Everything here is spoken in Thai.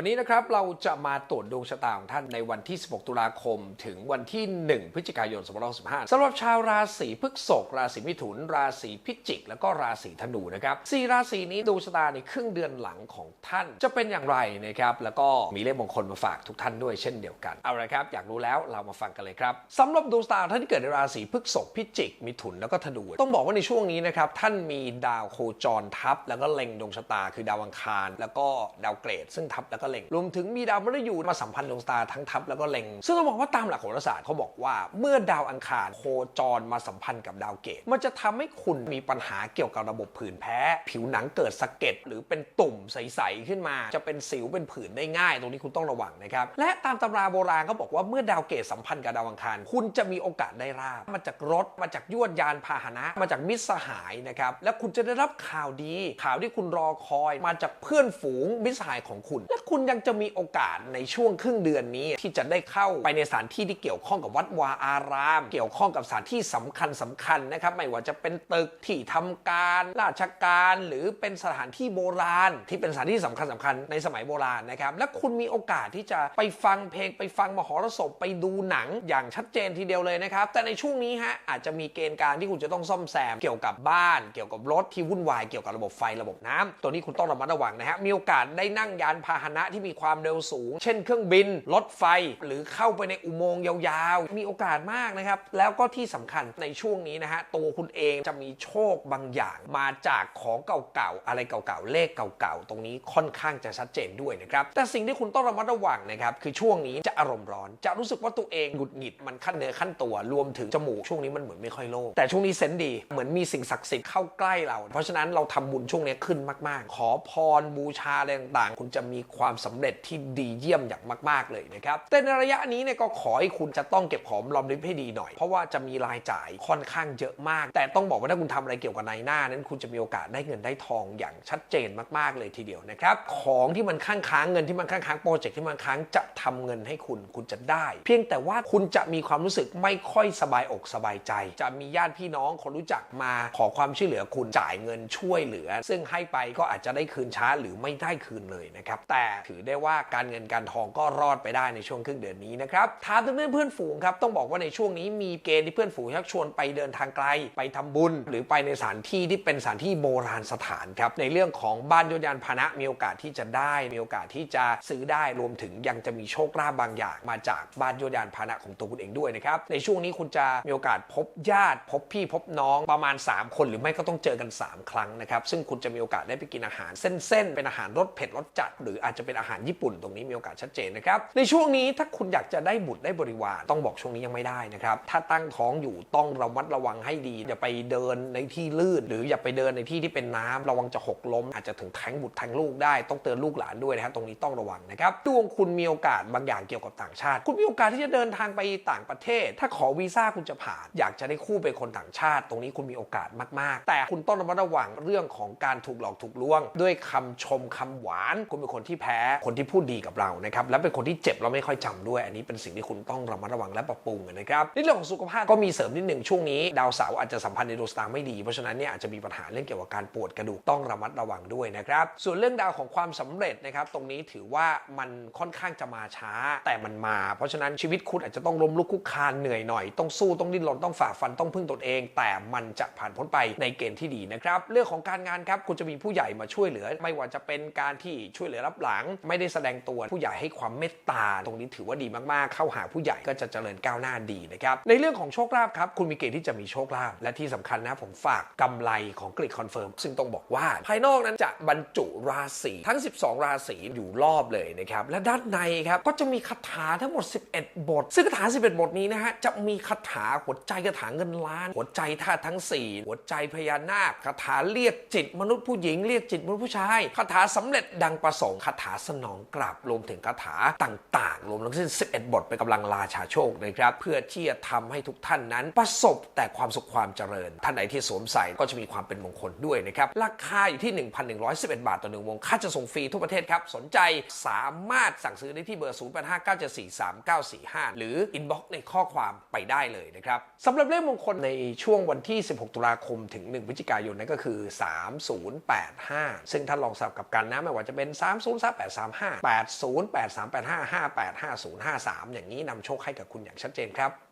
วันนี้นะครับเราจะมาตรวจดวงชะตาของท่านในวันที่ 16 ตุลาคม ถึงวันที่ 1 พฤศจิกายน 2565สำหรับชาวราศีพฤษภราศีมิถุน ราศีพิจิก แล้วก็ราศีธนูนะครับสี่ราศีนี้ดวงชะตาในครึ่งเดือนหลังของท่านจะเป็นอย่างไรนะครับแล้วก็มีเลขมงคลมาฝากทุกท่านด้วยเช่นเดียวกันเอาละครับ อยากรู้แล้วเรามาฟังกันเลยครับสำหรับดวงชะตาท่านที่เกิดในราศีพฤษภพิจิก มิถุนแล้วก็ธนูต้องบอกว่าในช่วงนี้นะครับท่านมีดาวโคจรทับ แล้วก็เล็งดวงชะตา คือดาวอังคาร แล้วก็ดาวเกรดซึ่งทับแล้วก็เล็งรวมถึงมีดาวมฤตยูมาสัมพันธ์ดวงชะตาทั้งทับแล้วก็เล็ง ซึ่งต้องบอกว่าตามหลักโหราศาสตร์เขาบอกว่าเมื่อดาวอังคารโคจรมาสัมพันธ์กับดาวเกตมันจะทำให้คุณมีปัญหาเกี่ยวกับระบบผื่นแพ้ ผิวหนังเกิดสะเก็ดหรือเป็นตุ่มใสๆขึ้นมา จะเป็นสิวเป็นผื่นได้ง่าย ตรงนี้คุณต้องระวังนะครับและตามตำราโบราณเขาบอกว่าเมื่อดาวเกตสัมพันธ์กับดาวอังคาร คุณจะมีโอกาสได้ราบมาจากรถมาจากยวดยานพาหนะมาจากมิตรสหายนะครับและคุณจะได้รับข่าวดี ข่าวที่คุณรอคอย มาจากเพื่อนฝูงมิตรสหายของคุณ และคุณณยังจะมีโอกาสในช่วงครึ่งเดือนนี้ ที่จะได้เข้าไปในสถานที่ที่เกี่ยวข้องกับวัดวาอาราม เกี่ยวข้องกับสถานที่สำคัญสำคัญนะครับ ไม่ว่าจะเป็นตึกที่ทำการราชการหรือเป็นสถานที่โบราณ ที่เป็นสถานที่สำคัญสำคัญในสมัยโบราณนะครับ และคุณมีโอกาสที่จะไปฟังเพลงไปฟังมหรสพไปดูหนังอย่างชัดเจนทีเดียวเลยนะครับ แต่ในช่วงนี้ฮะอาจจะมีเกณฑ์การที่คุณจะต้องซ่อมแซมเกี่ยวกับบ้าน เกี่ยวกับรถที่วุ่นวายเกี่ยวกับระบบไฟระบบน้ำตัวนี้คุณต้องระมัดระวังนะฮะมีโอกาสได้นั่งยานพาหนะที่มีความเร็วสูง เช่นเครื่องบิน รถไฟ หรือเข้าไปในอุโมงค์ยาวๆ มีโอกาสมากนะครับ แล้วก็ที่สำคัญในช่วงนี้นะฮะ ตัวคุณเองจะมีโชคบางอย่าง มาจากของเก่าๆ อะไรเก่าๆ เลขเก่าๆ ตรงนี้ค่อนข้างจะชัดเจนด้วยนะครับ แต่สิ่งที่คุณต้องระมัดระวังนะครับ คือช่วงนี้จะอารมณ์ร้อน จะรู้สึกว่าตัวเองหงุดหงิด มันขั้นเนื้อขั้นตัว รวมถึงจมูก ช่วงนี้มันเหมือนไม่ค่อยโล่ง แต่ช่วงนี้เซนดี เหมือนมีสิ่งศักดิ์สิทธิ์เข้าใกล้เรา เพราะฉะนั้นเราทำบุญช่วงนี้ขึ้นมาก ๆ ขอพรบูชาอะไรต่างๆ คุณจะมีความความสำเร็จที่ดีเยี่ยมอย่างมาก ๆ เลยนะครับ แต่ในระยะนี้เนี่ยก็ขอให้คุณจะต้องเก็บหอมรอมริบให้ดีหน่อย เพราะว่าจะมีรายจ่ายค่อนข้างเยอะมาก แต่ต้องบอกว่าถ้าคุณทำอะไรเกี่ยวกับนายหน้านั้นคุณจะมีโอกาสได้เงินได้ทองอย่างชัดเจนมากๆเลยทีเดียวนะครับ ของที่มันค้างค้างเงินที่มันค้างค้างโปรเจกต์ที่มันค้างจะทำเงินให้คุณคุณจะได้ เพียงแต่ว่าคุณจะมีความรู้สึกไม่ค่อยสบายอกสบายใจ จะมีญาติพี่น้องคนรู้จักมาขอความช่วยเหลือคุณจ่ายเงินช่วยเหลือ ซึ่งให้ไปก็อาจจะได้คืนช้าหรือไม่ได้คืนเลยนะครับแต่ถือได้ว่าการเงินการทองก็รอดไปได้ในช่วงครึ่งเดือนนี้นะครับถามถึงเรื่องเพื่อนฝูงครับต้องบอกว่าในช่วงนี้มีเกณฑ์ที่เพื่อนฝูงชักชวนไปเดินทางไกล ไปทำบุญ หรือไปในสถานที่ที่เป็นสถานที่โบราณสถานครับในเรื่องของบ้านยนยานพานะมีโอกาสที่จะได้ มีโอกาสที่จะซื้อได้รวมถึงยังจะมีโชคลาภบางอย่าง มาจากบ้านยนยานพานะของตัวคุณเองด้วยนะครับในช่วงนี้คุณจะมีโอกาสพบญาติ พบพี่พบน้องประมาณ 3 คนหรือไม่ก็ต้องเจอกัน 3 ครั้งนะครับซึ่งคุณจะมีโอกาสได้ไปกินอาหารเส้นๆเป็นอาหารรสเผ็ดรสจัด หรืออาจจะเป็นอาหารญี่ปุ่นตรงนี้มีโอกาสชัดเจนนะครับ ในช่วงนี้ถ้าคุณอยากจะได้บุตรได้บริวารต้องบอกช่วงนี้ยังไม่ได้นะครับ ถ้าตั้งท้องอยู่ต้องระมัดระวังให้ดี อย่าไปเดินในที่ลื่น หรืออย่าไปเดินในที่ที่เป็นน้ำระวังจะหกล้ม อาจจะถึงแทงบุตรแทงลูกได้ต้องเตือนลูกหลานด้วยนะครับตรงนี้ต้องระวังนะครับดวงคุณมีโอกาสบางอย่างเกี่ยวกับต่างชาติ คุณมีโอกาสที่จะเดินทางไปต่างประเทศ ถ้าขอวีซ่าคุณจะผ่าน อยากจะได้คู่เป็นคนต่างชาติ ตรงนี้คุณมีโอกาสมาก ๆ แต่คุณต้องระมัดระวังเรื่องของการถูกหลอกถูกลวง ด้วยคำชมคำหวาน คุณเป็นคนที่แพ้คนที่พูดดีกับเรานะครับและเป็นคนที่เจ็บเราไม่ค่อยจำด้วย อันนี้เป็นสิ่งที่คุณต้องระมัดระวังและปรับปรุงนะครับในเรื่องของสุขภาพก็มีเสริมนิดหนึ่งช่วงนี้ดาวเสาร์อาจจะสัมพันธ์ในดวงชะตาไม่ดี เพราะฉะนั้นเนี่ยอาจจะมีปัญหาเรื่องเกี่ยวกับการปวดกระดูกต้องระมัดระวังด้วยนะครับส่วนเรื่องดาวของความสำเร็จนะครับตรงนี้ถือว่ามันค่อนข้างจะมาช้าแต่มันมา เพราะฉะนั้นชีวิตคุณอาจจะต้องล้มลุกคุกคานเหนื่อยหน่อยต้องสู้ต้องดิ้นรนต้องฝ่าฟันต้องพึ่งตนเอง แต่มันจะผ่านพ้นไปในเกณฑ์ที่ดีนะครับเรื่องของการงานครับคุณจะมีผู้ใหญ่มาช่วยเหลือ ไม่ว่าจะเป็นการที่ช่วยเหลือรับหลังไม่ได้แสดงตัวผู้ใหญ่ให้ความเมตตา ตรงนี้ถือว่าดีมากๆ เข้าหาผู้ใหญ่ก็จะเจริญก้าวหน้าดีนะครับ ในเรื่องของโชคลาภครับ คุณมีเกณฑ์ที่จะมีโชคลาภและที่สำคัญนะผมฝากกำไรของกริดคอนเฟิร์มซึ่งต้องบอกว่า ภายนอกนั้นจะบรรจุราศีทั้ง 12 ราศีอยู่รอบเลยนะครับและด้านในครับก็จะมีคาถาทั้งหมด 11 บท ซึ่งคาถา 11 บทนี้นะฮะจะมีคาถาหัวใจคาถาเงินล้าน หัวใจธาตุทั้ง 4 หัวใจพญานาคคาถาเรียกจิตมนุษย์ผู้หญิงเรียกจิตมนุษย์ผู้ชายคาถาสำเร็จดังประสงค์คาถาสนองกลับรวมถึงคาถาต่าง ๆ รวมทั้งสิ้น 11 บทเป็นกำลังราชาโชคนะครับ เพื่อที่จะทำให้ทุกท่านนั้น ประสบแต่ความสุขความเจริญ ท่านไหนที่สวมใส่ก็จะมีความเป็นมงคลด้วยนะครับ ราคาอยู่ที่ 1,111 บาทต่อหนึ่งวง ค่าจะส่งฟรีทั่วประเทศครับ สนใจสามารถสั่งซื้อได้ที่เบอร์ 0859743945 หรืออินบ็อกซ์ในข้อความไปได้เลยนะครับสำหรับเลขมงคลในช่วงวันที่ 16 ตุลาคมถึง 1 พฤศจิกายนนั่นก็คือ 3085 ซึ่งท่านลองสับกับกันนะไม่ว่าจะเป็น 308 38 0835 80 8385 5850 53 อย่างนี้นำโชคให้กับคุณอย่างชัดเจนครับ